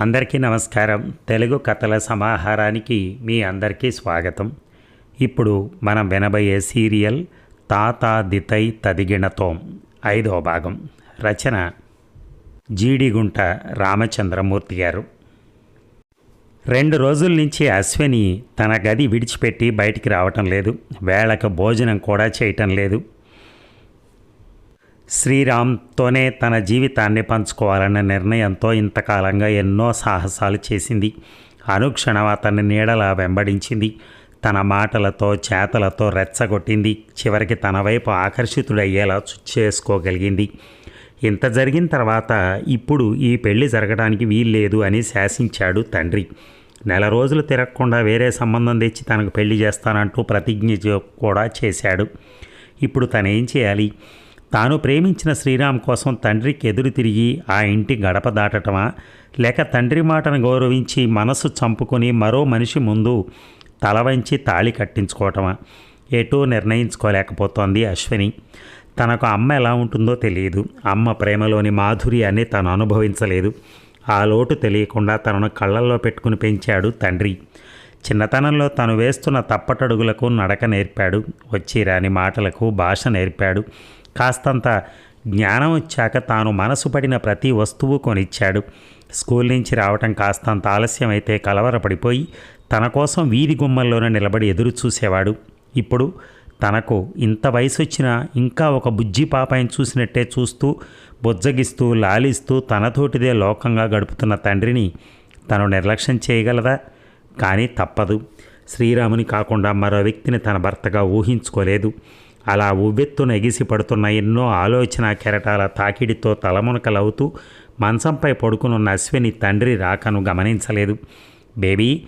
అందరికీ నమస్కారం. తెలుగు కథల సమాహారానికి మీ అందరికీ స్వాగతం. ఇప్పుడు మనం వినబోయే సీరియల్ తాత దితై తదిగిణతోం ఐదవ భాగం. రచన జీడిగుంట రామచంద్రమూర్తి గారు. రెండు రోజుల నుంచి అశ్విని తన గది విడిచిపెట్టి బయటికి రావటం లేదు. వేళకు భోజనం కూడా చేయటం లేదు. శ్రీరామ్తోనే తన జీవితాన్ని పంచుకోవాలన్న నిర్ణయంతో ఇంతకాలంగా ఎన్నో సాహసాలు చేసింది. అనుక్షణం అతన్ని నీడలా వెంబడించింది. తన మాటలతో చేతలతో రెచ్చగొట్టింది. చివరికి తన వైపు ఆకర్షితుడయ్యేలా చేసుకోగలిగింది. ఇంత జరిగిన తర్వాత ఇప్పుడు ఈ పెళ్ళి జరగడానికి వీల్లేదు అని శాసించాడు తండ్రి. నెల రోజులు తిరగకుండా వేరే సంబంధం తెచ్చి తనకు పెళ్ళి చేస్తానంటూ ప్రతిజ్ఞ కూడా చేశాడు. ఇప్పుడు తనేం చేయాలి? తాను ప్రేమించిన శ్రీరామ్ కోసం తండ్రికి ఎదురు తిరిగి ఆ ఇంటి గడప దాటటమా? లేక తండ్రి మాటను గౌరవించి మనసు చంపుకొని మరో మనిషి ముందు తల వంచి తాళి కట్టించుకోవటమా? ఎటూ నిర్ణయించుకోలేకపోతోంది అశ్విని. తనకు అమ్మ ఎలా ఉంటుందో తెలియదు. అమ్మ ప్రేమలోని మాధుర్యాన్ని తను అనుభవించలేదు. ఆ లోటు తెలియకుండా తనను కళ్ళల్లో పెట్టుకుని పెంచాడు తండ్రి. చిన్నతనంలో తను వేస్తున్న తప్పటడుగులకు నడక నేర్పాడు. వచ్చి రాని మాటలకు భాష నేర్పాడు. కాస్తంత జ్ఞానం వచ్చాక తాను మనసు పడిన ప్రతి వస్తువు కొనిచ్చాడు. స్కూల్ నుంచి రావటం కాస్తంత ఆలస్యమైతే కలవరపడిపోయి తన కోసం వీధి గుమ్మల్లోనే నిలబడి ఎదురు చూసేవాడు. ఇప్పుడు తనకు ఇంత వయసు వచ్చినా ఇంకా ఒక బుజ్జి పాపాయిని చూసినట్టే చూస్తూ బుజ్జగిస్తూ లాలిస్తూ తనతోటిదే లోకంగా గడుపుతున్న తండ్రిని తను నిర్లక్ష్యం చేయగలదా? కానీ తప్పదు. శ్రీరాముని కాకుండా మరో వ్యక్తిని తన భర్తగా ఊహించుకోలేదు. అలా ఉవ్వెత్తున ఎగిసి పడుతున్న ఎన్నో ఆలోచన కెరటాల తాకిడితో తలమునకలవుతూ మంచంపై పడుకునున్న అశ్విని తండ్రి రాకను గమనించలేదు. బేబీ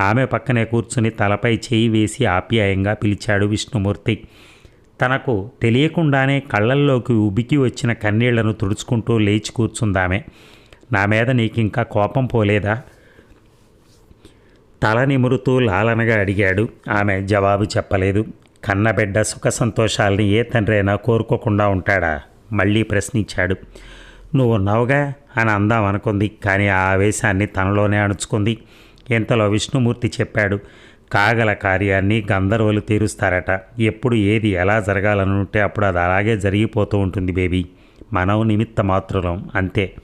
ఆమె పక్కనే కూర్చుని తలపై చేయి వేసి ఆప్యాయంగా పిలిచాడు విష్ణుమూర్తి. తనకు తెలియకుండానే కళ్ళల్లోకి ఉబికి వచ్చిన కన్నీళ్ళను తుడుచుకుంటూ లేచి కూర్చుందామె. నా మీద నీకింకా కోపం పోలేదా? తల నిమురుతూ లాలనగా అడిగాడు. ఆమె జవాబు చెప్పలేదు. కన్నబిడ్డ సుఖ సంతోషాల్ని ఏ తండ్రి అయినా కోరుకోకుండా ఉంటాడా? మళ్ళీ ప్రశ్నించాడు. నువ్వు ఉన్నావుగా అని అందాం అనుకుంది. కానీ ఆ ఆవేశాన్ని తనలోనే అణుచుకుంది. ఇంతలో విష్ణుమూర్తి చెప్పాడు కాగల కార్యాన్ని గంధర్వులు తీరుస్తారట. ఎప్పుడు ఏది ఎలా జరగాలని ఉంటే అప్పుడు అది అలాగే జరిగిపోతూ ఉంటుంది బేబీ. మనం నిమిత్త మాత్రులం అంతే.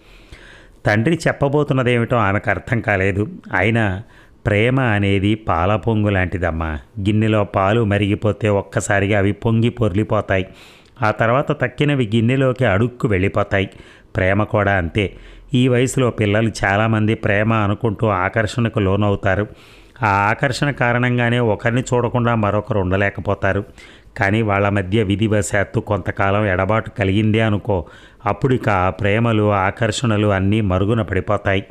తండ్రి చెప్పబోతున్నదేమిటో ఆమెకు అర్థం కాలేదు. అయినా ప్రేమ అనేది పాల పొంగు లాంటిదమ్మా. గిన్నెలో పాలు మరిగిపోతే ఒక్కసారిగా అవి పొంగి పొర్లిపోతాయి. ఆ తర్వాత తక్కినవి గిన్నెలోకి అడుక్కు వెళ్ళిపోతాయి. ప్రేమ కూడా అంతే. ఈ వయసులో పిల్లలు చాలామంది ప్రేమ అనుకుంటూ ఆకర్షణకు లోనవుతారు. ఆ ఆకర్షణ కారణంగానే ఒకరిని చూడకుండా మరొకరు ఉండలేకపోతారు. కానీ వాళ్ళ మధ్య విధివశాత్తు కొంతకాలం ఎడబాటు కలిగిందే అనుకో అప్పుడిక ఆ ప్రేమలు ఆకర్షణలు అన్నీ మరుగున పడిపోతాయి.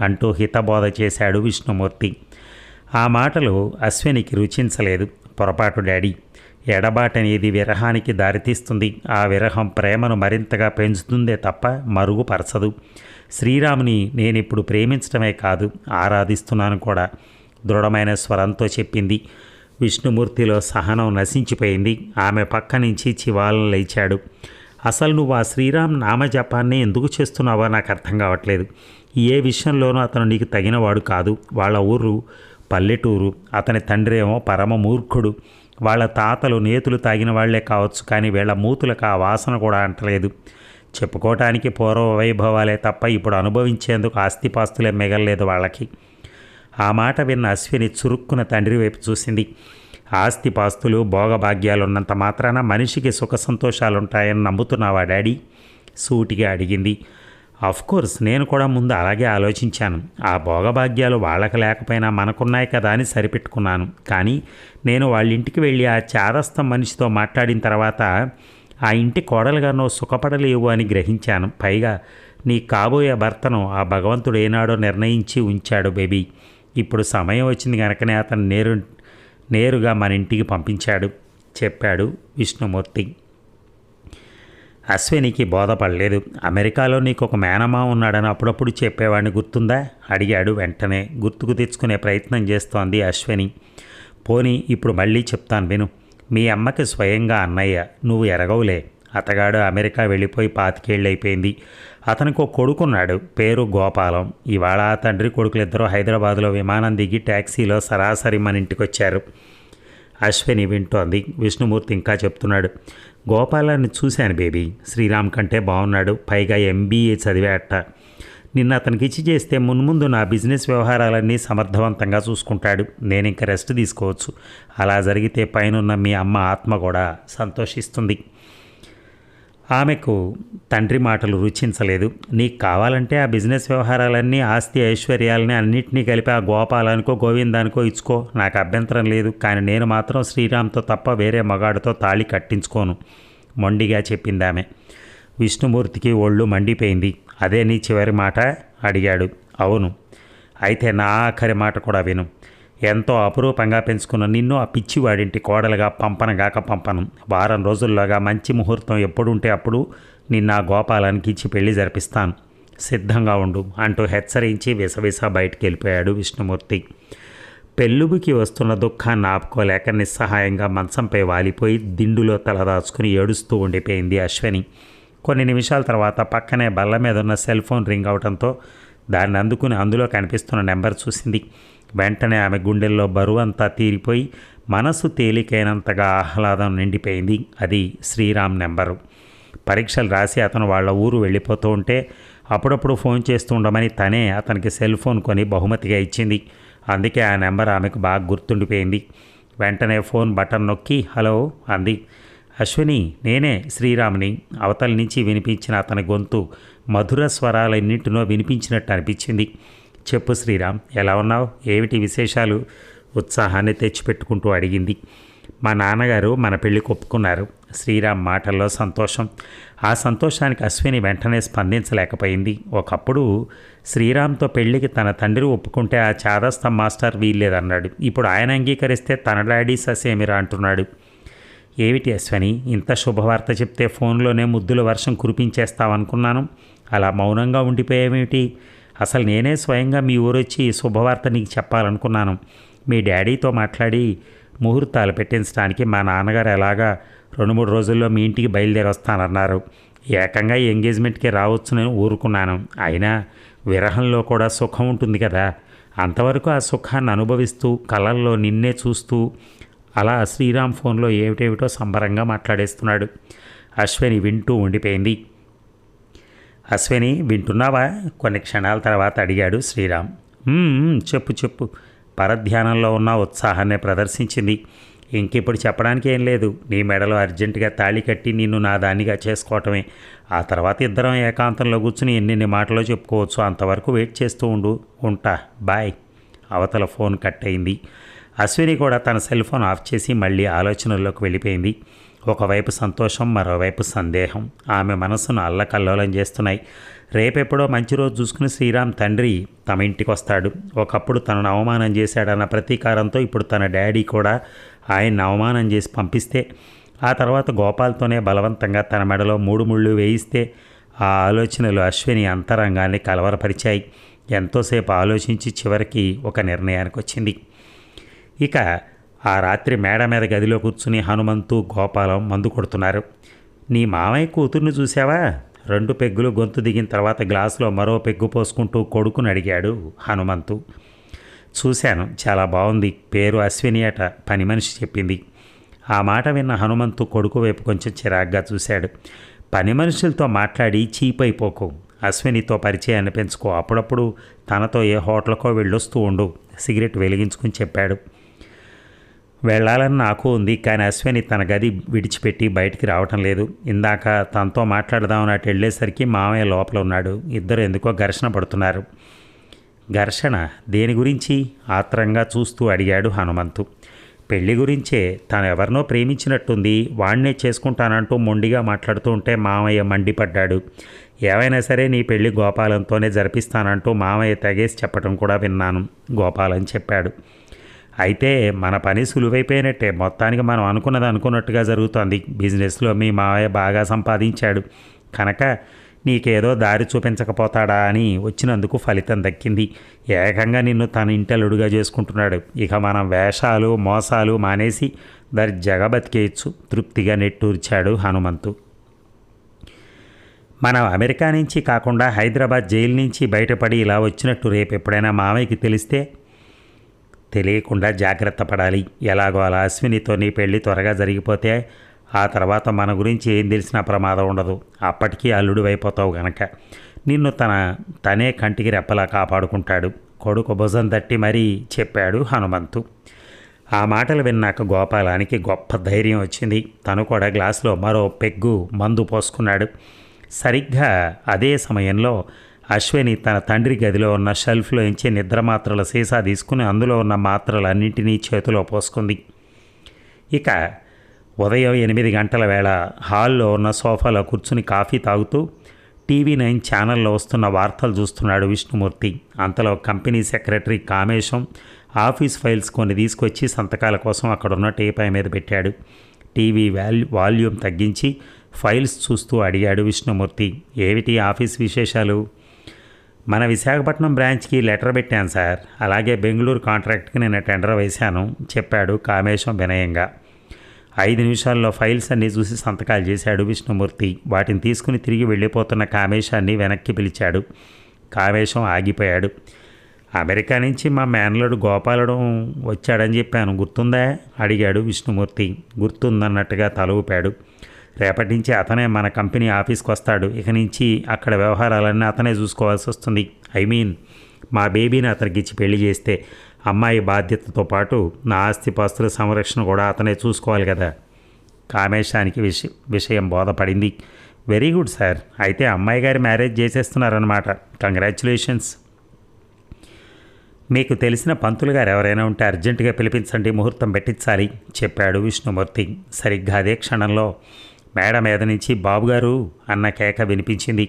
అంటూ హితబోధ చేశాడు విష్ణుమూర్తి. ఆ మాటలు అశ్వినికి రుచించలేదు. పొరపాటు డాడీ ఎడబాటనేది విరహానికి దారితీస్తుంది. ఆ విరహం ప్రేమను మరింతగా పెంచుతుందే తప్ప మరుగుపరచదు శ్రీరాముని నేనిప్పుడు ప్రేమించడమే కాదు ఆరాధిస్తున్నాను కూడా. దృఢమైన స్వరంతో చెప్పింది. విష్ణుమూర్తిలో సహనం నశించిపోయింది. ఆమె పక్క నుంచి చివాలను లేచాడు. అసలు నువ్వు ఆ శ్రీరామ్ నామజపాన్ని ఎందుకు చేస్తున్నావో నాకు అర్థం కావట్లేదు. ఏ విషయంలోనూ అతను నీకు తగినవాడు కాదు. వాళ్ళ ఊరు పల్లెటూరు అతని తండ్రి ఏమో పరమ మూర్ఖుడు. వాళ్ళ తాతలు నేతులు తాగిన వాళ్ళే కావచ్చు కానీ వీళ్ళ మూతులకు ఆ వాసన కూడా అంటలేదు. చెప్పుకోవటానికి పూర్వ వైభవాలే తప్ప ఇప్పుడు అనుభవించేందుకు ఆస్తిపాస్తులే మిగలలేదు వాళ్ళకి. ఆ మాట విన్న అశ్విని చురుక్కున తండ్రి వైపు చూసింది. ఆస్తిపాస్తులు భోగభాగ్యాలు ఉన్నంత మాత్రాన మనిషికి సుఖ సంతోషాలుంటాయని నమ్ముతున్నావా డాడీ? సూటిగా అడిగింది. కోర్స్ నేను కూడా ముందు అలాగే ఆలోచించాను. ఆ భోగభాగ్యాలు వాళ్ళకి లేకపోయినా మనకున్నాయి కదా అని సరిపెట్టుకున్నాను. కానీ నేను వాళ్ళ ఇంటికి వెళ్ళి ఆ చాదస్తం మనిషితో మాట్లాడిన తర్వాత ఆ ఇంటి కోడలుగానో సుఖపడలేవు అని గ్రహించాను. పైగా నీ కాబోయే భర్తను ఆ భగవంతుడు ఏనాడో నిర్ణయించి ఉంచాడు బేబీ. ఇప్పుడు సమయం వచ్చింది కనుకనే అతను నేరు నేరుగా మన ఇంటికి పంపించాడు. చెప్పాడు విష్ణుమూర్తి. అశ్వినికి బోధపడలేదు. అమెరికాలో నీకు ఒక మేనమా ఉన్నాడని అప్పుడప్పుడు చెప్పేవాడిని గుర్తుందా? అడిగాడు వెంటనే. గుర్తుకు తెచ్చుకునే ప్రయత్నం చేస్తోంది అశ్విని. పోనీ ఇప్పుడు మళ్ళీ చెప్తాను విను. మీ అమ్మకి స్వయంగా అన్నయ్య నువ్వు ఎరగవులే. అతగాడు అమెరికా వెళ్ళిపోయి పాతికేళ్ళు అయిపోయింది అతనికి ఒక కొడుకున్నాడు. పేరు గోపాలం. ఇవాళ తండ్రి కొడుకులిద్దరూ హైదరాబాద్లో విమానం దిగి ట్యాక్సీలో సరాసరి మన ఇంటికి వచ్చారు అశ్విని వింటోంది. విష్ణుమూర్తి ఇంకా చెప్తున్నాడు. గోపాలాన్ని చూశాను బేబీ. శ్రీరామ్ కంటే బాగున్నాడు పైగా ఎంబీఏ చదివేట నిన్న అతనికి ఇచ్చి చేస్తే మున్ముందు నా బిజినెస్ వ్యవహారాలన్నీ సమర్థవంతంగా చూసుకుంటాడు. నేను ఇంకా రెస్ట్ తీసుకోవచ్చు. అలా జరిగితే పైనున్న మీ అమ్మ ఆత్మ కూడా సంతోషిస్తుంది. ఆమెకు తండ్రి మాటలు రుచించలేదు. నీకు కావాలంటే ఆ బిజినెస్ వ్యవహారాలన్నీ ఆస్తి ఐశ్వర్యాలని అన్నింటినీ కలిపి ఆ గోపాలనికో గోవిందానికో ఇచ్చుకో. నాకు అభ్యంతరం లేదు. కానీ నేను మాత్రం శ్రీరామ్తో తప్ప వేరే మగాడితో తాళి కట్టించుకోను. మొండిగా చెప్పింది ఆమె. విష్ణుమూర్తికి ఒళ్ళు మండిపోయింది. అదే నీ చివరి మాట? అడిగాడు. అవును. అయితే నా ఆఖరి మాట కూడా విను. ఎంతో అపురూపంగా పెంచుకున్న నిన్ను ఆ పిచ్చివాడింటి కోడలుగా పంపనగాక పంపను. వారం రోజుల్లోగా మంచి ముహూర్తం ఎప్పుడుంటే అప్పుడు నిన్న గోపాలానికి ఇచ్చి పెళ్ళి జరిపిస్తాను. సిద్ధంగా ఉండు అంటూ హెచ్చరించి విసవిస బయటికి వెళ్ళిపోయాడు విష్ణుమూర్తి. పెళ్ళుబుకి వస్తున్న దుఃఖాన్ని ఆపుకోలేక నిస్సహాయంగా మంచంపై వాలిపోయి దిండులో తలదాచుకుని ఏడుస్తూ ఉండిపోయింది అశ్వని. కొన్ని నిమిషాల తర్వాత పక్కనే బల్ల మీద ఉన్న సెల్ ఫోన్ రింగ్ అవడంతో దాన్ని అందుకుని అందులో కనిపిస్తున్న నెంబర్ చూసింది. వెంటనే ఆమె గుండెల్లో బరువంతా తీరిపోయి మనసు తేలికైనంతగా ఆహ్లాదం నిండిపోయింది. అది శ్రీరామ్ నెంబరు. పరీక్షలు రాసి అతను వాళ్ళ ఊరు వెళ్ళిపోతూ ఉంటే అప్పుడప్పుడు ఫోన్ చేస్తూ ఉండమని తనే అతనికి సెల్ ఫోన్ కొని బహుమతిగా ఇచ్చింది. అందుకే ఆ నెంబర్ ఆమెకు బాగా గుర్తుండిపోయింది. వెంటనే ఫోన్ బటన్ నొక్కి హలో అంది. అశ్విని నేనే శ్రీరామ్ని. అవతల నుంచి వినిపించిన అతని గొంతు మధుర స్వరాలన్నింటినో వినిపించినట్టు అనిపించింది. చెప్పు శ్రీరామ్ ఎలా ఉన్నావు? ఏమిటి విశేషాలు? ఉత్సాహాన్ని తెచ్చిపెట్టుకుంటూ అడిగింది. మా నాన్నగారు మన పెళ్ళి ఒప్పుకున్నారు శ్రీరామ్ మాటల్లో సంతోషం. ఆ సంతోషానికి అశ్విని వెంటనే స్పందించలేకపోయింది. ఒకప్పుడు శ్రీరామ్తో పెళ్ళికి తన తండ్రి ఒప్పుకుంటే ఆ చాదస్తం మాస్టర్ వీల్లేదన్నాడు. ఇప్పుడు ఆయన అంగీకరిస్తే తన డాడీ ససేమిరా అంటున్నాడు. ఏమిటి అశ్వని ఇంత శుభవార్త చెప్తే ఫోన్లోనే ముద్దుల వర్షం కురిపించేస్తావనుకున్నాను. అలా మౌనంగా ఉండిపోయావేమిటి? అసలు నేనే స్వయంగా మీ ఊరొచ్చి శుభవార్త నీకు చెప్పాలనుకున్నాను. మీ డాడీతో మాట్లాడి ముహూర్తాలు పెట్టించడానికి మా నాన్నగారు ఎలాగా రెండు మూడు రోజుల్లో మీ ఇంటికి బయలుదేరి వస్తానన్నారు ఏకంగా ఎంగేజ్మెంట్కి రావచ్చునని ఊరుకున్నాను. అయినా విరహంలో కూడా సుఖం ఉంటుంది కదా. అంతవరకు ఆ సుఖాన్ని అనుభవిస్తూ కళల్లో నిన్నే చూస్తూ అలా శ్రీరామ్ ఫోన్లో ఏమిటేమిటో సంబరంగా మాట్లాడేస్తున్నాడు. అశ్విని వింటూ ఉండిపోయింది. అశ్విని వింటున్నావా? కొన్ని క్షణాల తర్వాత అడిగాడు శ్రీరామ్. చెప్పు చెప్పు. పరధ్యానంలో ఉన్న ఉత్సాహాన్ని ప్రదర్శించింది. ఇంకిప్పుడు చెప్పడానికి ఏం లేదు. నీ మెడలో అర్జెంటుగా తాళి కట్టి నిన్ను నా దానిగా చేసుకోవటమే. ఆ తర్వాత ఇద్దరం ఏకాంతంలో కూర్చుని ఎన్నెన్ని మాటలో చెప్పుకోవచ్చు. అంతవరకు వెయిట్ చేస్తూ ఉండు ఉంటా. బాయ్. అవతల ఫోన్ కట్ అయింది. అశ్విని కూడా తన సెల్ ఫోన్ ఆఫ్ చేసి మళ్ళీ ఆలోచనల్లోకి వెళ్ళిపోయింది. ఒకవైపు సంతోషం మరోవైపు సందేహం. ఆమె మనసును అల్లకల్లోలం చేస్తున్నాయి. రేపెప్పుడో మంచి రోజు చూసుకుని శ్రీరామ్ తండ్రి తమ ఇంటికి వస్తాడు ఒకప్పుడు తనను అవమానం చేశాడన్న ప్రతీకారంతో ఇప్పుడు తన డాడీ కూడా ఆయన్ని అవమానం చేసి పంపిస్తే ఆ తర్వాత గోపాల్తోనే బలవంతంగా తన మెడలో మూడు ముళ్ళు వేయిస్తే ఆ ఆలోచనలు అశ్విని అంతరంగాన్ని కలవరపరిచాయి. ఎంతోసేపు ఆలోచించి చివరికి ఒక నిర్ణయానికి వచ్చింది ఇక ఆ రాత్రి మేడ మీద గదిలో కూర్చుని హనుమంతు గోపాలం మందు కొడుతున్నారు. నీ మామయ్య కూతుర్ని చూసావా రెండు పెగ్గులు గొంతు దిగిన తర్వాత గ్లాసులో మరో పెగ్గు పోసుకుంటూ కొడుకుని అడిగాడు హనుమంతు. చూశాను చాలా బాగుంది పేరు అశ్విని అట పని మనిషి చెప్పింది. ఆ మాట విన్న హనుమంతు కొడుకు వైపు కొంచెం చిరాగ్గా చూశాడు. పని మనుషులతో మాట్లాడి చీపైపోకు. అశ్వినితో పరిచయాన్ని పెంచుకో. అప్పుడప్పుడు తనతో ఏ హోటల్కో వెళ్ళొస్తూ ఉండు. సిగరెట్ వెలిగించుకుని చెప్పాడు. వెళ్ళాలని నాకు ఉంది కానీ అశ్విని తన గది విడిచిపెట్టి బయటికి రావటం లేదు. ఇందాక తనతో మాట్లాడదామని అటు వెళ్ళేసరికి మామయ్య లోపల ఉన్నాడు. ఇద్దరు ఎందుకో ఘర్షణ పడుతున్నారు. ఘర్షణ దేని గురించి? ఆత్రంగా చూస్తూ అడిగాడు హనుమంతు. పెళ్ళి గురించే తను ఎవరినో ప్రేమించినట్టుంది వాణ్ణే చేసుకుంటానంటూ మొండిగా మాట్లాడుతూ ఉంటే మామయ్య మండిపడ్డాడు. ఏవైనా సరే నీ పెళ్ళి గోపాలంతోనే జరిపిస్తానంటూ మామయ్య తెగేసి చెప్పడం కూడా విన్నాను గోపాలని చెప్పాడు. అయితే మన పని సులువైపోయినట్టే. మొత్తానికి మనం అనుకున్నది అనుకున్నట్టుగా జరుగుతోంది. బిజినెస్లో మీ మావయ్య బాగా సంపాదించాడు. కనుక నీకేదో దారి చూపించకపోతాడా అని వచ్చినందుకు ఫలితం దక్కింది. ఏకంగా నిన్ను తన ఇంటలుడుగా చేసుకుంటున్నాడు. ఇక మనం వేషాలు మోసాలు మానేసి దర్జాగా బతికేయచ్చు. తృప్తిగా నెట్టూర్చాడు హనుమంతు. మనం అమెరికా నుంచి కాకుండా హైదరాబాద్ జైలు నుంచి బయటపడి ఇలా వచ్చినట్టు రేపు ఎప్పుడైనా మామయ్యకి తెలిస్తే తెలియకుండా జాగ్రత్త పడాలి. ఎలాగో అలా అశ్వినితో నీ పెళ్ళి త్వరగా జరిగిపోతే ఆ తర్వాత మన గురించి ఏం తెలిసినా ప్రమాదం ఉండదు. అప్పటికీ అల్లుడు అయిపోతావు గనక. నిన్ను తన తనే కంటికి రెప్పలా కాపాడుకుంటాడు. కొడుకు భుజం తట్టి మరీ చెప్పాడు హనుమంతు. ఆ మాటలు విన్నాక గోపాలానికి గొప్ప ధైర్యం వచ్చింది. తను కూడా గ్లాసులో మరో పెగ్గు మందు పోసుకున్నాడు. సరిగ్గా అదే సమయంలో అశ్విని తన తండ్రి గదిలో ఉన్న షెల్ఫ్లో నుంచి నిద్ర మాత్రల సీసా తీసుకుని అందులో ఉన్న మాత్రలన్నింటినీ చేతిలో పోసుకుంది. ఇక ఉదయం ఎనిమిది గంటల వేళ హాల్లో ఉన్న సోఫాలో కూర్చుని కాఫీ తాగుతూ టీవీ నైన్ ఛానల్లో వస్తున్న వార్తలు చూస్తున్నాడు విష్ణుమూర్తి. అంతలో company secretary Kamesham office files కొన్ని తీసుకొచ్చి సంతకాల కోసం అక్కడున్న టేపై మీద పెట్టాడు. టీవీ వాల్యూ వాల్యూమ్ తగ్గించి ఫైల్స్ చూస్తూ అడిగాడు విష్ణుమూర్తి. ఏమిటి ఆఫీస్ విశేషాలు? మన విశాఖపట్నం బ్రాంచ్కి లెటర్ పెట్టాను సార్. అలాగే బెంగళూరు కాంట్రాక్ట్కి నేను టెండర్ వేశాను చెప్పాడు కామేశం వినయంగా. ఐదు నిమిషాల్లో ఫైల్స్ అన్నీ చూసి సంతకాలు చేశాడు విష్ణుమూర్తి. వాటిని తీసుకుని తిరిగి వెళ్ళిపోతున్న కామేశాన్ని వెనక్కి పిలిచాడు. కామేశం ఆగిపోయాడు. అమెరికా నుంచి మా మేనలుడు గోపాలడం వచ్చాడని చెప్పాను. గుర్తుందా? అడిగాడు విష్ణుమూర్తి. గుర్తుందన్నట్టుగా తలవుపాడు ఊపాడు. రేపటి నుంచి అతనే మన కంపెనీ ఆఫీస్కి వస్తాడు ఇక నుంచి అక్కడ వ్యవహారాలన్నీ అతనే చూసుకోవాల్సి వస్తుంది. ఐ మీన్ మా బేబీని అతనికిచ్చి పెళ్ళి చేస్తే అమ్మాయి బాధ్యతతో పాటు నా ఆస్తిపాస్తుల సంరక్షణ కూడా అతనే చూసుకోవాలి కదా. కామేశానికి విష విషయం బోధపడింది. Very good sir. అయితే అమ్మాయి గారి మ్యారేజ్ చేసేస్తున్నారనమాట కంగ్రాచులేషన్స్. మీకు తెలిసిన పంతులు గారు ఎవరైనా ఉంటే అర్జెంటుగా పిలిపించండి. ముహూర్తం పెట్టించాలి. చెప్పాడు విష్ణుమూర్తి. సరిగ్గా అదే క్షణంలో మేడ మీద నుంచి బాబుగారు అన్న కేక వినిపించింది.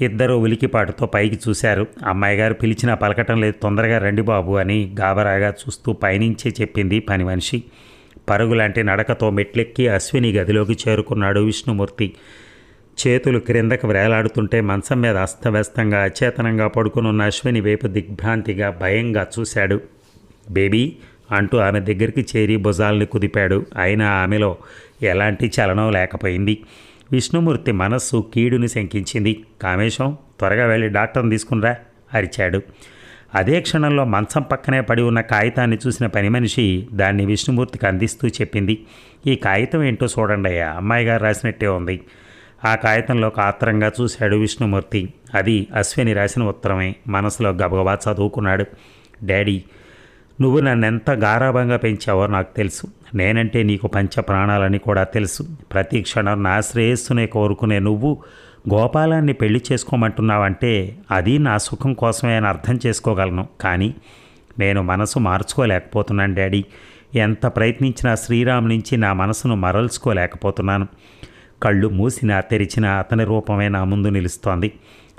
ఇద్దరు ఉలికిపాటుతో పైకి చూశారు. అమ్మాయి గారు పిలిచినా పలకటం లేదు. తొందరగా రండి బాబు అని గాబరాగా చూస్తూ పైనుంచే చెప్పింది పని మనిషి. పరుగులాంటి నడకతో మెట్లెక్కి అశ్విని గదిలోకి చేరుకున్నాడు విష్ణుమూర్తి. చేతులు క్రిందకు వేలాడుతుంటే మంచం మీద అస్తవ్యస్తంగా అచేతనంగా పడుకునున్న అశ్విని వైపు దిగ్భ్రాంతిగా భయంగా చూశాడు. బేబీ అంటూ ఆమె దగ్గరికి చేరి భుజాల్ని కుదిపాడు. అయినా ఆమెలో ఎలాంటి చలనం లేకపోయింది. విష్ణుమూర్తి మనస్సు కీడుని శంకించింది. కామేశం త్వరగా వెళ్ళి డాక్టర్ని తీసుకునిరా అరిచాడు. అదే క్షణంలో మంచం పక్కనే పడి ఉన్న కాగితాన్ని చూసిన పని మనిషి దాన్ని విష్ణుమూర్తికి అందిస్తూ చెప్పింది. ఈ కాగితం ఏంటో చూడండి అయ్యా అమ్మాయి గారు రాసినట్టే ఉంది. ఆ కాగితంలో కాత్రంగా చూశాడు విష్ణుమూర్తి. అది అశ్విని రాసిన ఉత్తరమే. మనసులో గబగబా చదువుకున్నాడు. డాడీ నువ్వు నన్నెంత గారాభంగా పెంచావో నాకు తెలుసు. నేనంటే నీకు పంచ ప్రాణాలని కూడా తెలుసు. ప్రతి క్షణం నా శ్రేయస్సునే కోరుకునే నువ్వు గోపాలాన్ని పెళ్ళి చేసుకోమంటున్నావంటే అది నా సుఖం కోసమే అని అర్థం చేసుకోగలను. కానీ నేను మనసు మార్చుకోలేకపోతున్నాను డాడీ. ఎంత ప్రయత్నించినా శ్రీరామ్ నుంచి నా మనసును మరల్చుకోలేకపోతున్నాను. కళ్ళు మూసినా తెరిచినా అతని రూపమే నా ముందు నిలుస్తోంది.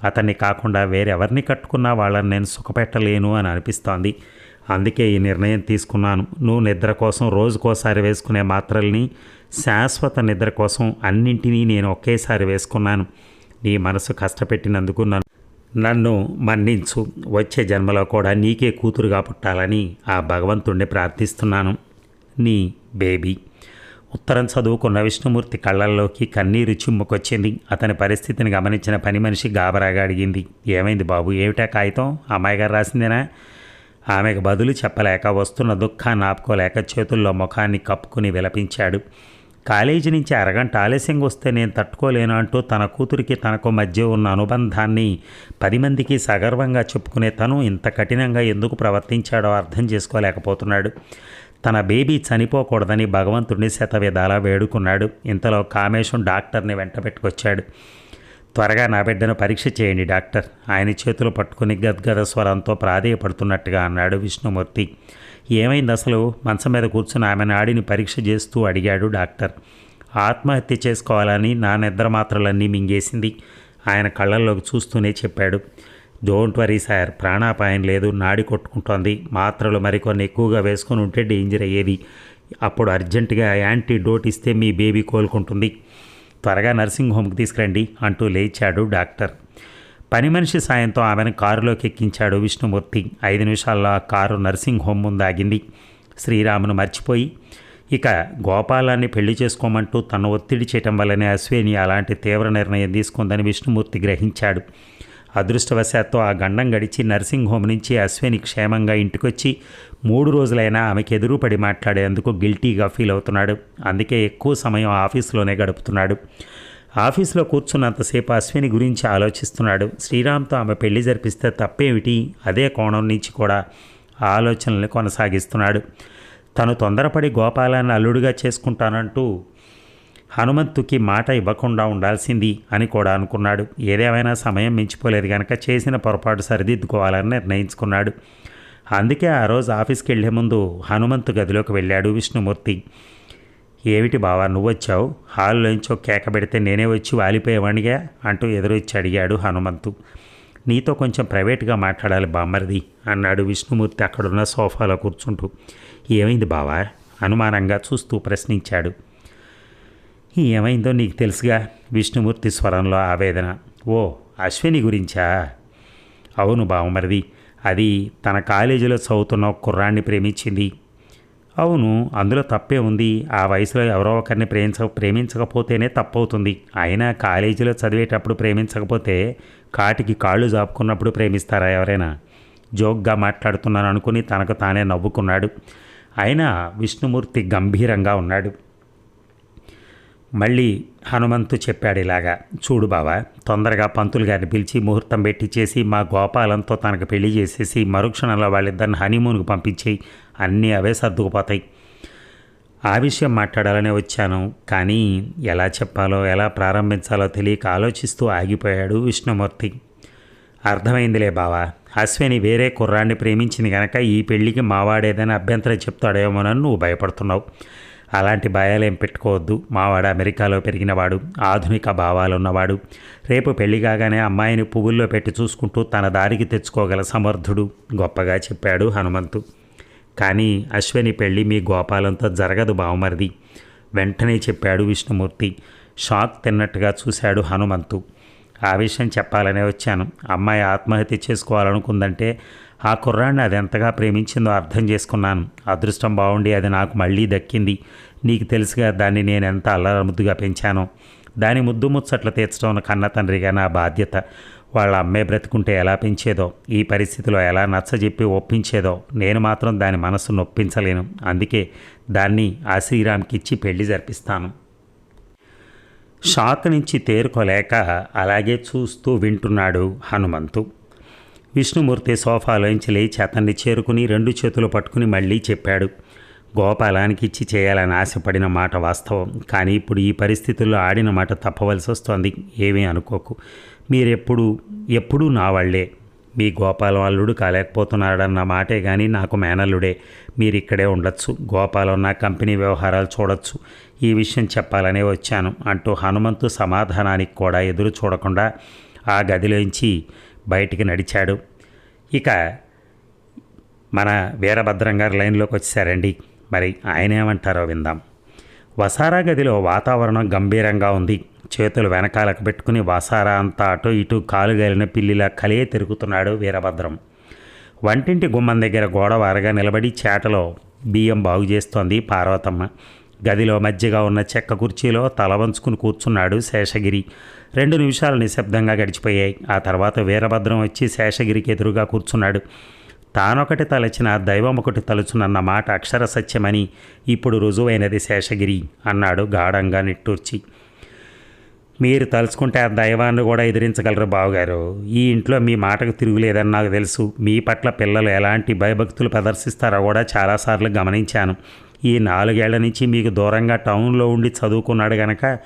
అతన్ని కాకుండా వేరెవరిని కట్టుకున్నా వాళ్ళని నేను సుఖపెట్టలేను అని అనిపిస్తోంది. అందుకే ఈ నిర్ణయం తీసుకున్నాను. నువ్వు నిద్ర కోసం రోజుకోసారి వేసుకునే మాత్రల్ని శాశ్వత నిద్ర కోసం అన్నింటినీ నేను ఒకేసారి వేసుకున్నాను. నీ మనసు కష్టపెట్టినందుకు నన్ను నన్ను మన్నించు. వచ్చే జన్మలో కూడా నీకే కూతురుగా పుట్టాలని ఆ భగవంతుణ్ణి ప్రార్థిస్తున్నాను. నీ బేబీ. ఉత్తరం చదువుకున్న విష్ణుమూర్తి కళ్ళల్లోకి కన్నీరు చిమ్ముకొచ్చింది. అతని పరిస్థితిని గమనించిన పని మనిషి గాబరాగా అడిగింది. ఏమైంది బాబు? ఏమిటా కాగితం? అమ్మాయి గారు రాసిందేనా? ఆమెకు బదులు చెప్పలేక వస్తున్న దుఃఖాన్ని ఆపుకోలేక చేతుల్లో ముఖాన్ని కప్పుకుని విలపించాడు. కాలేజీ నుంచి అరగంట ఆలస్యంగా వస్తే నేను తట్టుకోలేను అంటూ తన కూతురికి తనకు మధ్య ఉన్న అనుబంధాన్ని పది మందికి సగర్వంగా చెప్పుకునే తను ఇంత కఠినంగా ఎందుకు ప్రవర్తించాడో అర్థం చేసుకోలేకపోతున్నాడు. తన బేబీ చనిపోకూడదని భగవంతుడిని శతవిధాలా వేడుకున్నాడు. ఇంతలో కామేశం డాక్టర్ని వెంట పెట్టుకొచ్చాడు. త్వరగా నా బిడ్డను పరీక్ష చేయండి డాక్టర్. ఆయన చేతులు పట్టుకుని గద్గద స్వరంతో ప్రాధేయపడుతున్నట్టుగా అన్నాడు విష్ణుమూర్తి. ఏమైంది అసలు? మంచం మీద కూర్చుని ఆమె నాడిని పరీక్ష చేస్తూ అడిగాడు డాక్టర్. ఆత్మహత్య చేసుకోవాలని నా నిద్ర మాత్రలన్నీ మింగేసింది. ఆయన కళ్ళల్లోకి చూస్తూనే చెప్పాడు. డోంట్ వరీ సార్ ప్రాణాపాయం లేదు నాడి కొట్టుకుంటోంది. మాత్రలు మరికొన్ని ఎక్కువగా వేసుకొని ఉంటే డేంజర్ అయ్యేది. అప్పుడు అర్జెంటుగా యాంటీ డోట్ ఇస్తే మీ బేబీ కోలుకుంటుంది. త్వరగా నర్సింగ్ హోమ్కి తీసుకురండి అంటూ లేచాడు డాక్టర్. పని మనిషి సాయంతో ఆమెను కారులోకి ఎక్కించాడు విష్ణుమూర్తి. ఐదు నిమిషాల్లో ఆ కారు నర్సింగ్ హోమ్ ముందు ఆగింది. శ్రీరామును మర్చిపోయి ఇక గోపాలాన్ని పెళ్ళి చేసుకోమంటూ తను ఒత్తిడి చేయటం వల్లనే అశ్విని అలాంటి తీవ్ర నిర్ణయం తీసుకుందని విష్ణుమూర్తి గ్రహించాడు. అదృష్టవశాత్తు ఆ గండం గడిచి నర్సింగ్ హోమ్ నుంచి అశ్విని క్షేమంగా ఇంటికొచ్చి మూడు రోజులైనా ఆమెకు ఎదురుపడి మాట్లాడేందుకు గిల్టీగా ఫీల్ అవుతున్నాడు. అందుకే ఎక్కువ సమయం ఆఫీస్లోనే గడుపుతున్నాడు. ఆఫీస్లో కూర్చున్నంతసేపు అశ్విని గురించి ఆలోచిస్తున్నాడు. శ్రీరామ్తో ఆమె పెళ్ళి జరిపిస్తే తప్పేమిటి? అదే కోణం నుంచి కూడా ఆలోచనల్ని కొనసాగిస్తున్నాడు. తను తొందరపడి గోపాలాన్ని అల్లుడిగా చేసుకుంటానంటూ హనుమంతుకి మాట ఇవ్వకుండా ఉండాల్సింది అని కూడా అనుకున్నాడు. ఏదేమైనా సమయం మించిపోలేదు కనుక చేసిన పొరపాటు సరిదిద్దుకోవాలని నిర్ణయించుకున్నాడు. అందుకే ఆ రోజు ఆఫీస్కి వెళ్ళే ముందు హనుమంతు గదిలోకి వెళ్ళాడు విష్ణుమూర్తి. ఏమిటి బావా నువ్వు వచ్చావు ఒక కేక పెడితే నేనే వచ్చి వాలిపోయేవాణిగా అంటూ ఎదురొచ్చి అడిగాడు హనుమంతు. నీతో కొంచెం ప్రైవేట్గా మాట్లాడాలి బామ్మరిది అన్నాడు విష్ణుమూర్తి అక్కడున్న సోఫాలో కూర్చుంటూ. ఏమైంది బావా? అనుమానంగా చూస్తూ ప్రశ్నించాడు. ఏమైందో నీకు తెలుసుగా? విష్ణుమూర్తి స్వరంలో ఆవేదన. ఓ అశ్విని గురించా? అవును బావమరిది అది తన కాలేజీలో చదువుతున్న కుర్రాన్ని ప్రేమించింది. అవును అందులో తప్పే ఉంది. ఆ వయసులో ఎవరో ఒకరిని ప్రేమించ ప్రేమించకపోతేనే తప్పవుతుంది. అయినా కాలేజీలో చదివేటప్పుడు ప్రేమించకపోతే కాటికి కాళ్ళు జాపుకున్నప్పుడు ప్రేమిస్తారా ఎవరైనా? జోక్గా మాట్లాడుతున్నాను అనుకుని తనకు తానే నవ్వుకున్నాడు. అయినా విష్ణుమూర్తి గంభీరంగా ఉన్నాడు. మళ్ళీ హనుమంతు చెప్పాడు ఇలాగా చూడు బావా తొందరగా పంతులు గారిని పిలిచి ముహూర్తం పెట్టి చేసి మా గోపాలంతో తనకు పెళ్ళి చేసేసి మరుక్షణంలో వాళ్ళిద్దరిని హనీమూన్కి పంపించేయి అన్నీ అవే సర్దుకుపోతాయి. ఆ విషయం మాట్లాడాలనే వచ్చాను కానీ ఎలా చెప్పాలో ఎలా ప్రారంభించాలో తెలియక ఆలోచిస్తూ ఆగిపోయాడు విష్ణుమూర్తి. అర్థమైందిలే బావా అశ్విని వేరే కుర్రాన్ని ప్రేమించింది కనుక ఈ పెళ్ళికి మావాడేదని అభ్యంతరం చెప్తాడేమోనని నువ్వు భయపడుతున్నావు. అలాంటి భయాలేం పెట్టుకోవద్దు. మావాడు అమెరికాలో పెరిగినవాడు ఆధునిక భావాలున్నవాడు. రేపు పెళ్ళి కాగానే అమ్మాయిని పువ్వుల్లో పెట్టి చూసుకుంటూ తన దారికి తెచ్చుకోగల సమర్థుడు గొప్పగా చెప్పాడు హనుమంతు. కానీ అశ్విని పెళ్ళి మీ గోపాలంతో జరగదు బావమరిది వెంటనే చెప్పాడు విష్ణుమూర్తి. షాక్ తిన్నట్టుగా చూశాడు హనుమంతు. ఆ విషయం చెప్పాలనే వచ్చాను. అమ్మాయి ఆత్మహత్య చేసుకోవాలనుకుందంటే ఆ కుర్రాన్ని అది ఎంతగా ప్రేమించిందో అర్థం చేసుకున్నాను. అదృష్టం బాగుండి అది నాకు మళ్ళీ దక్కింది. నీకు తెలుసుగా దాన్ని నేను ఎంత అల్లరముద్దుగా పెంచానో. దాని ముద్దు ముచ్చట్లు తీర్చడం కన్న తండ్రిగా నా బాధ్యత. వాళ్ళ అమ్మే బ్రతుకుంటే ఎలా పెంచేదో ఈ పరిస్థితిలో ఎలా నచ్చజెప్పి ఒప్పించేదో నేను మాత్రం దాని మనసు నొప్పించలేను. అందుకే దాన్ని ఆ శ్రీరామ్కి ఇచ్చి పెళ్ళి జరిపిస్తాను. షాక్ నుంచి తేరుకోలేక అలాగే చూస్తూ వింటున్నాడు హనుమంతు. విష్ణుమూర్తి సోఫాలోంచి లేచి అతన్ని చేరుకుని రెండు చేతులు పట్టుకుని మళ్ళీ చెప్పాడు. గోపాలానికి ఇచ్చి చేయాలని ఆశపడిన మాట వాస్తవం. కానీ ఇప్పుడు ఈ పరిస్థితుల్లో ఆడిన మాట తప్పవలసి వస్తోంది. ఏమీ అనుకోకు. మీరెప్పుడు ఎప్పుడూ నా వాళ్ళే మీ గోపాలం అల్లుడు కాలేకపోతున్నాడన్న మాటే కానీ నాకు మేనల్లుడే. మీరు ఇక్కడే ఉండొచ్చు. గోపాలం నా కంపెనీ వ్యవహారాలు చూడొచ్చు. ఈ విషయం చెప్పాలనే వచ్చాను. అంటూ హనుమంతు సమాధానానికి కూడా ఎదురు చూడకుండా ఆ గదిలోంచి బయటికి నడిచాడు. ఇక మన వీరభద్రం గారు లైన్లోకి వచ్చేసారండి. మరి ఆయన ఏమంటారో విందాం. వసారా గదిలో వాతావరణం గంభీరంగా ఉంది. చేతులు వెనకాలకు పెట్టుకుని వసారా అంతా అటు ఇటు కాలుగాలిన పిల్లిలా కలియే తిరుగుతున్నాడు వీరభద్రం. వంటింటి గుమ్మం దగ్గర గోడవారగా నిలబడి చేటలో బియ్యం బాగు చేస్తోంది పార్వతమ్మ. గదిలో మధ్యగా ఉన్న చెక్క కుర్చీలో తల వంచుకుని కూర్చున్నాడు శేషగిరి. రెండు నిమిషాలు నిశ్శబ్దంగా గడిచిపోయాయి. ఆ తర్వాత వీరభద్రం వచ్చి శేషగిరికి ఎదురుగా కూర్చున్నాడు. తానొకటి తలచిన దైవం ఒకటి తలుచునన్న మాట అక్షర సత్యమని ఇప్పుడు రుజువైనది శేషగిరి అన్నాడు గాఢంగా నిట్టూర్చి. మీరు తలుచుకుంటే ఆ దైవాన్ని కూడా ఎదిరించగలరు బావగారు. ఈ ఇంట్లో మీ మాటకు తిరుగులేదని నాకు తెలుసు. మీ పట్ల పిల్లలు ఎలాంటి భయభక్తులు ప్రదర్శిస్తారో కూడా చాలాసార్లు గమనించాను. ఈ నాలుగేళ్ళ నుంచి మీకు దూరంగా టౌన్లో ఉండి చదువుకున్నాడు గనక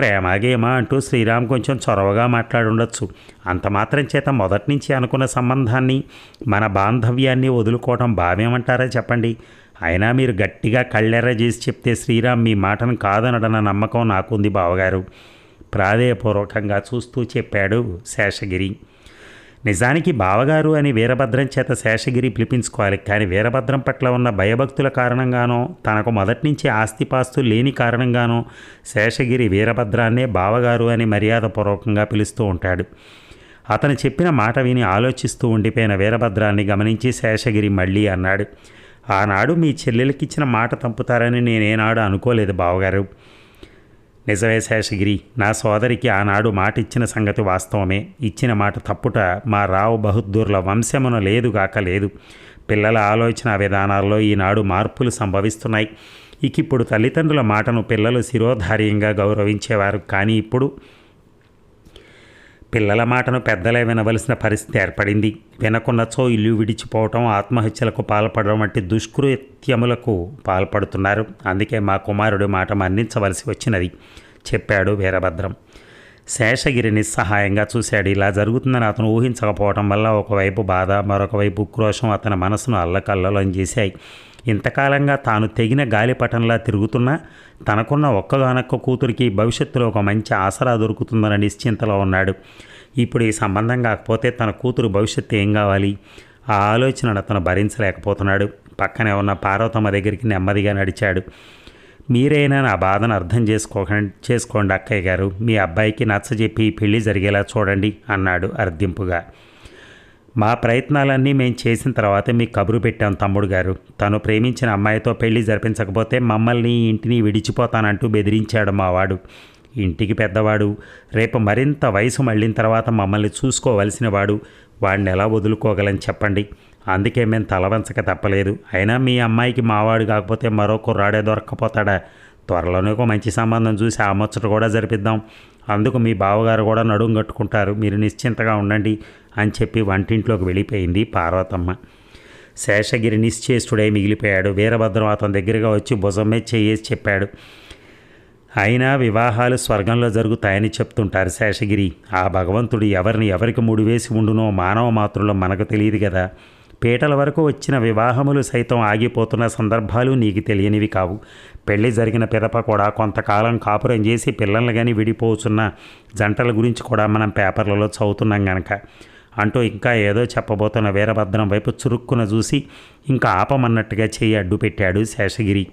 ప్రేమాగేమా అంటూ శ్రీరామ్ కొంచెం చొరవగా మాట్లాడుండొచ్చు. అంత మాత్రం చేత మొదటి నుంచి అనుకున్న సంబంధాన్ని మన బాంధవ్యాన్ని వదులుకోవడం భావ్యమంటారా చెప్పండి? అయినా మీరు గట్టిగా కళ్ళెర్ర చేసి చెప్తే శ్రీరామ్ మీ మాటను కాదనడన్న నమ్మకం నాకుంది బావగారు. ప్రాధేయపూర్వకంగా చూస్తూ చెప్పాడు శేషగిరి. నిజానికి బావగారు అని వీరభద్రం చేత శేషగిరి పిలిపించుకోవాలి. కానీ వీరభద్రం పట్ల ఉన్న భయభక్తుల కారణంగానో తనకు మొదటి నుంచి ఆస్తిపాస్తులు లేని కారణంగానో శేషగిరి వీరభద్రాన్నే బావగారు అని మర్యాదపూర్వకంగా పిలుస్తూ ఉంటాడు. అతను చెప్పిన మాట విని ఆలోచిస్తూ ఉండిపోయిన వీరభద్రాన్ని గమనించి శేషగిరి మళ్ళీ అన్నాడు ఆనాడు మీ చెల్లెలకిచ్చిన మాట తంపుతారని నేనేనాడు అనుకోలేదు బావగారు. నిజమే శేషగిరి. నా సోదరికి ఆనాడు మాట ఇచ్చిన సంగతి వాస్తవమే. ఇచ్చిన మాట తప్పుట మా రావు బహుద్దూర్ల వంశమున లేదుగాక లేదు. పిల్లల ఆలోచన విధానాల్లో ఈనాడు మార్పులు సంభవిస్తున్నాయి. ఇక ఇప్పుడు తల్లిదండ్రుల మాటను పిల్లలు శిరోధార్యంగా గౌరవించేవారు. కానీ ఇప్పుడు పిల్లల మాటను పెద్దలే వినవలసిన పరిస్థితి ఏర్పడింది. వినకున్నచో ఇల్లు విడిచిపోవటం ఆత్మహత్యలకు పాల్పడడం వంటి దుష్కృత్యములకు పాల్పడుతున్నారు. అందుకే మా కుమారుడి మాట మన్నించవలసి వచ్చినది చెప్పాడు వీరభద్రం. శేషగిరి నిస్సహాయంగా చూశాడు. ఇలా జరుగుతుందని అతను ఊహించకపోవటం వల్ల ఒకవైపు బాధ మరొకవైపు క్రోషం అతని మనసును అల్లకల్లోలం చేశాయి ఇంతకాలంగా తాను తెగిన గాలిపటంలా తిరుగుతున్నా తనకున్న ఒక్కగానొక్క కూతురికి భవిష్యత్తులో ఒక మంచి ఆసరా దొరుకుతుందన్న నిశ్చింతలో ఉన్నాడు. ఇప్పుడు ఈ సంబంధం కాకపోతే తన కూతురు భవిష్యత్తు ఏం కావాలి? ఆ ఆలోచనను అతను భరించలేకపోతున్నాడు. పక్కనే ఉన్న పార్వతమ్మ దగ్గరికి నెమ్మదిగా నడిచాడు. మీరైనా నా బాధను అర్థం చేసుకోకండి చేసుకోండి అక్కయ్య గారు. మీ అబ్బాయికి నచ్చజెప్పి పెళ్ళి జరిగేలా చూడండి అన్నాడు అర్థింపుగా మా ప్రయత్నాలన్నీ మేము చేసిన తర్వాత మీకు కబురు పెట్టాం తమ్ముడు గారు. తను ప్రేమించిన అమ్మాయితో పెళ్ళి జరిపించకపోతే మమ్మల్ని ఇంటిని విడిచిపోతానంటూ బెదిరించాడు మావాడు ఇంటికి పెద్దవాడు. రేపు మరింత వయసు మళ్ళిన తర్వాత మమ్మల్ని చూసుకోవలసిన వాడు. వాడిని ఎలా వదులుకోగలని చెప్పండి. అందుకే మేము తలవంచక తప్పలేదు. అయినా మీ అమ్మాయికి మావాడు కాకపోతే మరో కుర్రాడే దొరక్కపోతాడా? త్వరలోనే ఒక మంచి సంబంధం చూసి ఆ ముచ్చట కూడా జరిపిద్దాం. అందుకు మీ బావగారు కూడా నడుం కట్టుకుంటారు. మీరు నిశ్చింతగా ఉండండి. అని చెప్పి వంటింట్లోకి వెళ్ళిపోయింది పార్వతమ్మ. శేషగిరి నిశ్చేష్టుడై మిగిలిపోయాడు. వీరభద్రం అతని దగ్గరగా వచ్చి భుజం మీద చేయేసి చెప్పాడు. అయినా వివాహాలు స్వర్గంలో జరుగుతాయని చెప్తుంటారు శేషగిరి. ఆ భగవంతుడు ఎవరిని ఎవరికి ముడివేసి ఉండునో మానవ మాత్రంలో మనకు తెలియదు కదా. పీటల వరకు వచ్చిన వివాహములు సైతం ఆగిపోతున్న సందర్భాలు నీకు తెలియనివి కావు. పెళ్ళి జరిగిన పిదప కూడా కొంతకాలం కాపురం చేసి పిల్లల్ని కానీ విడిపోతున్న జంటల గురించి కూడా మనం పేపర్లలో చదువుతున్నాం గనక. అంటూ ఇంకా ఏదో చెప్పబోతున్న వీరభద్రం వైపు చురుక్కున చూసి ఇంకా ఆపమన్నట్టుగా చేయి అడ్డు పెట్టాడు శేషగిరి.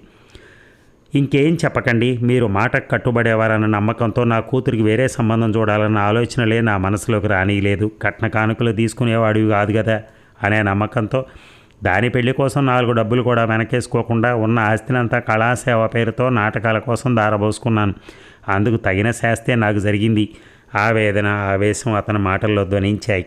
ఇంకేం చెప్పకండి మీరు మాటకు కట్టుబడేవారన్న నమ్మకంతో నా కూతురికి వేరే సంబంధం చూడాలన్న ఆలోచనలే నా మనసులోకి రానియలేదు. కట్న కానుకలు తీసుకునేవాడివి కాదు కదా అనే నమ్మకంతో దాని పెళ్ళి కోసం నాలుగు డబ్బులు కూడా వెనకేసుకోకుండా ఉన్న ఆస్తినంతా కళాసేవ పేరుతో నాటకాల కోసం దారబోసుకున్నాను. అందుకు తగిన శాస్తే నాకు జరిగింది. ఆవేదన ఆవేశం అతని మాటల్లో ధ్వనించాయి.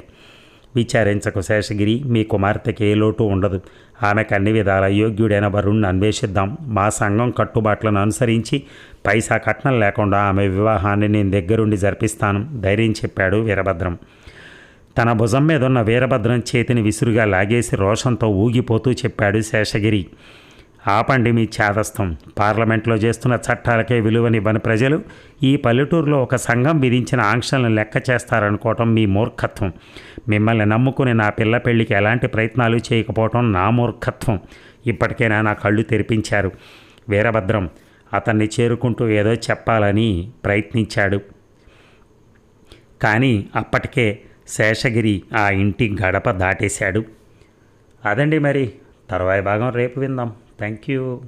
విచారించకు శేషగిరి మీ కుమార్తెకి ఏ లోటు ఉండదు. ఆమెకు అన్ని విధాల యోగ్యుడైన వరుణ్ణి అన్వేషిద్దాం. మా సంఘం కట్టుబాట్లను అనుసరించి పైసా కట్నం లేకుండా ఆమె వివాహాన్ని నేను దగ్గరుండి జరిపిస్తాను ధైర్యం చెప్పాడు వీరభద్రం. తన భుజం మీద ఉన్న వీరభద్రం చేతిని విసురుగా లాగేసి రోషంతో ఊగిపోతూ చెప్పాడు శేషగిరి. ఆపండి మీ ఛాదస్థం పార్లమెంట్లో చేస్తున్న చట్టాలకే విలువనివ్వని ప్రజలు ఈ పల్లెటూరులో ఒక సంఘం విధించిన ఆంక్షలను లెక్క చేస్తారనుకోవటం మీ మూర్ఖత్వం. మిమ్మల్ని నమ్ముకుని నా పిల్ల పెళ్ళికి ఎలాంటి ప్రయత్నాలు చేయకపోవటం నా మూర్ఖత్వం. ఇప్పటికైనా నా కళ్ళు తెరిపించారు. వీరభద్రం అతన్ని చేరుకుంటూ ఏదో చెప్పాలని ప్రయత్నించాడు. కానీ అప్పటికే శేషగిరి ఆ ఇంటి గడప దాటేశాడు. అదండి మరి తర్వాయి భాగం రేపు విందాం. Thank you.